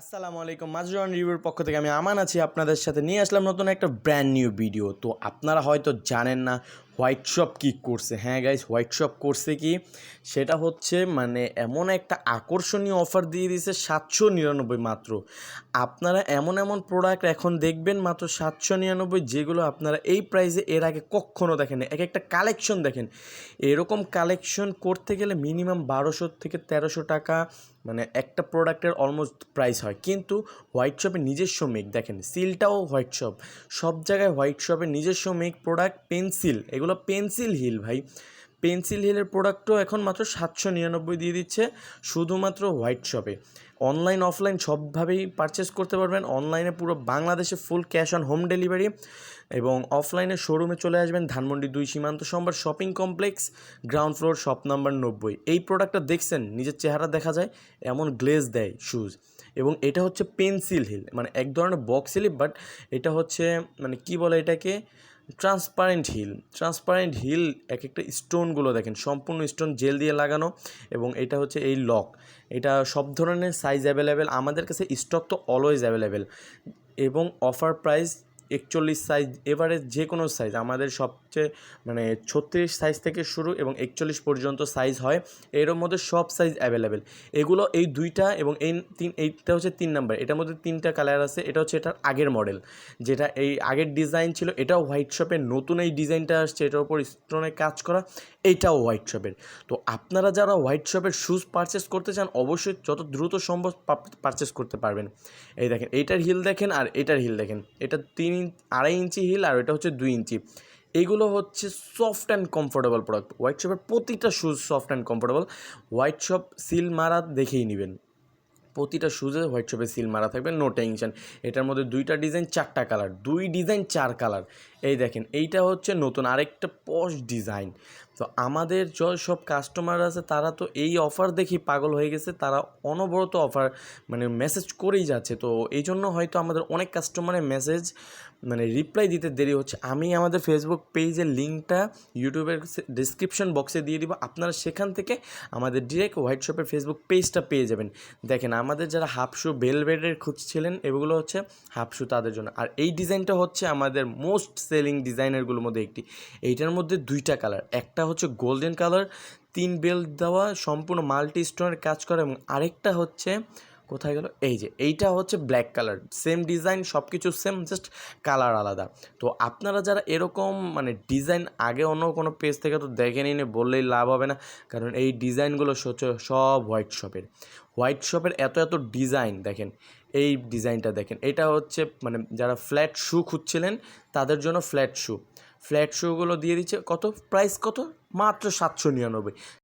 আসসালামু আলাইকুম মাজরুয়ান রিভিউর পক্ষ থেকে আমি আমান আছি, আপনাদের সাথে নিয়ে আসলাম নতুন একটা ব্র্যান্ড নিউ ভিডিও তো আপনারা হয়তো জানেন না হোয়াইট শপ কী করছে। হ্যাঁ গাইস হোয়াইট শপ করছে কি? সেটা হচ্ছে মানে এমন একটা আকর্ষণীয় অফার দিয়ে দিয়েছে সাতশো নিরানব্বই মাত্র। আপনারা এমন এমন প্রোডাক্ট এখন দেখবেন মাত্র সাতশো নিরানব্বই, যেগুলো আপনারা এই প্রাইসে এর আগে কখনও দেখেন এক একটা কালেকশন দেখেন। এরকম কালেকশন করতে গেলে মিনিমাম বারোশো থেকে তেরোশো টাকা মানে একটা প্রোডাক্টের অলমোস্ট প্রাইস হয়। কিন্তু হোয়াইট শপের নিজস্ব মেক দেখেন সিলটাও হোয়াইট শপ সব জায়গায় হোয়াইট শপের নিজস্ব মেক প্রোডাক্ট পেন্সিল এগুলো পেন্সিল হিল ভাই। পেন্সিল হিলের প্রোডাক্টও এখন মাত্র সাতশো নিরানব্বই দিয়ে দিচ্ছে শুধুমাত্র হোয়াইট শপে। অনলাইন, অফলাইন সবভাবেই পারচেস করতে পারবেন। অনলাইনে পুরো বাংলাদেশে full cash on home delivery এবং অফলাইনে শোরুমে চলে আসবেন ধানমন্ডি দুই Shimanto Shambhar shopping complex ground floor shop number নব্বই। এই প্রোডাক্টটা দেখছেন, নিজের চেহারা দেখা যায়, এমন গ্লেজ দেয় শুজ এবং এটা হচ্ছে পেন্সিল হিল মানে এক ধরনের বক্স হিল বাট এটা হচ্ছে মানে কি বলে এটাকে? Transparent hill. ট্রান্সপারেন্ট হিল এক একটা স্টোনগুলো দেখেন, সম্পূর্ণ স্টোন জেল দিয়ে লাগানো এবং এটা হচ্ছে এই লক। এটা সব ধরনের সাইজ অ্যাভেলেবেল আমাদের কাছে স্টক তো অলওয়েজ অ্যাভেলেবেল এবং অফার প্রাইস একচল্লিশ সাইজ এবারে যে কোনো সাইজ আমাদের সবচেয়ে মানে ছত্রিশ সাইজ থেকে শুরু এবং একচল্লিশ পর্যন্ত সাইজ হয়, এর মধ্যে সব সাইজ অ্যাভেলেবেল এগুলো এই দুইটা এবং এই তিন, এইটা হচ্ছে তিন নাম্বার এটার মধ্যে তিনটা কালার আছে, এটা হচ্ছে এটার আগের মডেল যেটা এই আগের ডিজাইন ছিল, এটাও হোয়াইট শপের নতুন এই ডিজাইনটা আসছে, এটার উপর স্টোনে কাজ করা এইটাও হোয়াইট শপের তো আপনারা যারা হোয়াইট শপের শ্যুজ পারচেস করতে চান, অবশ্যই যত দ্রুত সম্ভব পারচেস করতে পারবেন। এই দেখেন, এইটার হিল দেখেন আর এটার হিল দেখেন, এটা তিন আড়াই ইঞ্চি হিল আর এটা হচ্ছে দুই ইঞ্চি। এইগুলো হচ্ছে soft and comfortable product white শপের প্রতিটা shoes soft and comfortable white shop seal মারা দেখেই নেবেন। প্রতিটা শুজে হোয়াইট শপে সিল মারা থাকবে নো টেনশন এটার মধ্যে দুইটা ডিজাইন চারটা কালার দুই ডিজাইন চার কালার এই দেখেন, এইটা হচ্ছে নতুন আরেকটা পশ ডিজাইন তো আমাদের সব কাস্টমার আছে, তারা তো এই অফার দেখি পাগল হয়ে গেছে। তারা অনবরত অফার মানে মেসেজ করেই যাচ্ছে। তো এই জন্য হয়তো আমাদের অনেক কাস্টমারের মেসেজ মানে রিপ্লাই দিতে দেরি হচ্ছে। আমি আমাদের ফেসবুক পেজের লিঙ্কটা ইউটিউবের ডিসক্রিপশন বক্সে দিয়ে দিব। আপনারা সেখান থেকে আমাদের ডিরেক্ট হোয়াইট শপের ফেসবুক পেজটা পেয়ে যাবেন। দেখেন, আমাদের যারা হাফ শু বেলভেডের খুঁজছিলেন এগুলো হচ্ছে হাফ শু তাদের জন্য। আর এই ডিজাইনটা হচ্ছে আমাদের মোস্ট সেলিং ডিজাইনারগুলোর মধ্যে একটি। এইটার মধ্যে দুইটা কালার একটা হচ্ছে গোল্ডেন কালার, তিন বেল্ট দেওয়া, সম্পূর্ণ মাল্টি স্টোনের কাজ করা এবং আরেকটা হচ্ছে, কোথায় গেল? এই যে, এইটা হচ্ছে ব্ল্যাক কালার। সেম ডিজাইন সব কিছু সেম, জাস্ট কালার আলাদা। তো আপনারা যারা এরকম মানে ডিজাইন আগে অন্য কোনো পেজ থেকে তো দেখেনি নে বললেই লাভ হবে না। কারণ এই ডিজাইনগুলো হচ্ছে সব হোয়াইট শপের। হোয়াইট শপের এত এত ডিজাইন, দেখেন। এই ডিজাইনটা দেখেন। এটা হচ্ছে মানে যারা ফ্ল্যাট শ্যু খুঁজছিলেন, তাদের জন্য ফ্ল্যাট শু। ফ্ল্যাট শোগুলো দিয়ে দিচ্ছে কত? প্রাইস কত? মাত্র সাতশো নিরানব্বই।